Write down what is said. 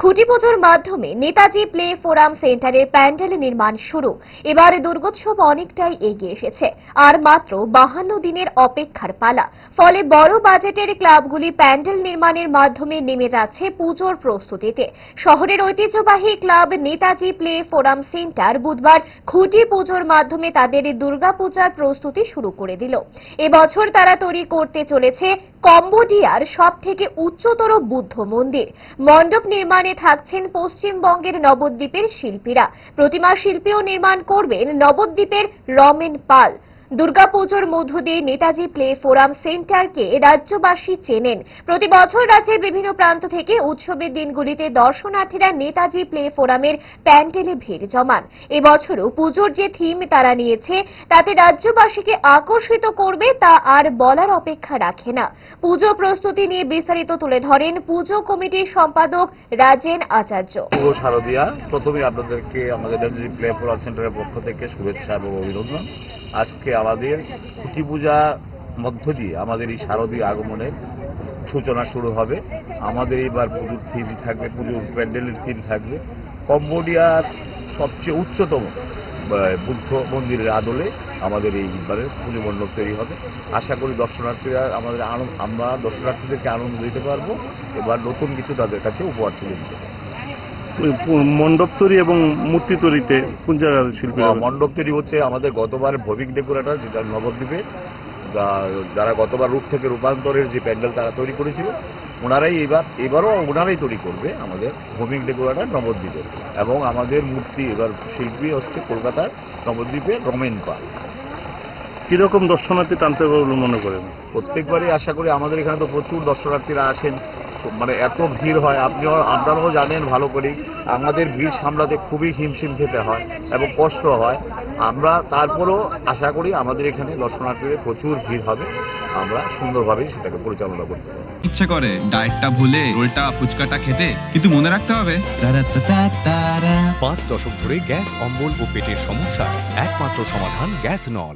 খুঁটি পুজোর মাধ্যমে নেতাজি প্লে ফোরাম সেন্টারের প্যান্ডেল নির্মাণ শুরু। এবার দুর্গোৎসব অনেকটাই এগিয়ে এসেছে। আর মাত্র বাহান্ন দিনের অপেক্ষার পালা। ফলে বড় বাজেটের ক্লাবগুলি প্যান্ডেল নির্মাণের মাধ্যমে নেমে যাচ্ছে পুজোর প্রস্তুতিতে। শহরের ঐতিহ্যবাহী club Netaji play forum centre বুধবার খুঁটি পুজোর মাধ্যমে তাদের দুর্গাপূজার প্রস্তুতি শুরু করে দিল। এবছর তারা তৈরি করতে চলেছে কম্বোডিয়ার সব থেকে উচ্চতর বুদ্ধ মন্দির। মণ্ডপ নির্মাণে থাকছেন পশ্চিমবঙ্গের নবদ্বীপের শিল্পীরা। প্রতিমা শিল্পীও নির্মাণ করবেন নবদ্বীপের রমেন পাল। দুর্গাপুজোর মধ্য দিয়ে নেতাজি প্লে ফোরাম সেন্টারকে রাজ্যবাসী চেনেন। প্রতি বছর রাজ্যের বিভিন্ন প্রান্ত থেকে উৎসবের দিনগুলিতে দর্শনার্থীরা নেতাজি প্লে ফোরামের প্যান্ডেলে ভিড় জমান। এবছরও পুজোর যে থিম তারা নিয়েছে, তাতে রাজ্যবাসীকে আকর্ষিত করবে তা আর বলার অপেক্ষা রাখে না। পুজো প্রস্তুতি নিয়ে বিস্তারিত তুলে ধরেন পুজো কমিটির সম্পাদক রাজেন আচার্য। প্রথমে আপনাদেরকে আমাদের প্লে ফোরাম সেন্টারের পক্ষ থেকে শুভেচ্ছা এবং অভিনন্দন। আজকে আমাদের খুঁটি পূজা মধ্য দিয়ে আমাদের এই শারদীয় আগমনের সূচনা শুরু হবে। আমাদের এবার পুজোর থিম থাকবে, পুজোর প্যান্ডেলের থিম থাকবে। কম্বোডিয়ার সবচেয়ে উচ্চতম বুদ্ধ মন্দিরের আদলে আমাদের এই এইবারে পুজো মণ্ডপ তৈরি হবে। আশা করি দর্শনার্থীরা আমাদের আনন্দ, আমরা দর্শনার্থীদেরকে আনন্দ দিতে পারব। এবার নতুন কিছু তাদের কাছে উপহার তুলে দিতে পারব। মণ্ডপ তৈরি এবং মূর্তি তৈরিতে কোন জায়গার শিল্পী আহ, মণ্ডপ তৈরি হচ্ছে আমাদের গতবার ভবিক ডেকোরেটর যেটা নবদ্বীপে যারা গতবার রূপ থেকে রূপান্তরের যে প্যান্ডেল তারা তৈরি করেছিল ওনারাই এবার এবারও ওনারাই তৈরি করবে আমাদের ভৌমিক ডেকোরেটর নবদ্বীপে। এবং আমাদের মূর্তি এবার শিল্পী হচ্ছে কলকাতার নবদ্বীপে রমেন পাল। কীরকম দর্শনার্থী টানতে পারবে বলে মনে করেন? প্রত্যেকবারই আশা করি আমাদের এখানে তো প্রচুর দর্শনার্থীরা আসেন। মানে এত ভিড় হয়। আপনিও আপনারাও জানেন ভালো করেই আমাদের ভিড় সামলাতে খুবই হিমশিম খেতে হয় এবং কষ্ট হয়। আমরা তারপরেও আশা করি আমাদের এখানে দর্শনার্থীদের প্রচুর ভিড় হবে। আমরা সুন্দরভাবেই সেটাকে পরিচালনা করতে পারব। ইচ্ছে করে ডায়েটটা ভুলে রোলটা ফুচকাটা খেতে কিন্তু মনে রাখতে হবে। পাঁচ দশক ধরে গ্যাস অম্বল ও পেটের সমস্যা একমাত্র সমাধান গ্যাস নল।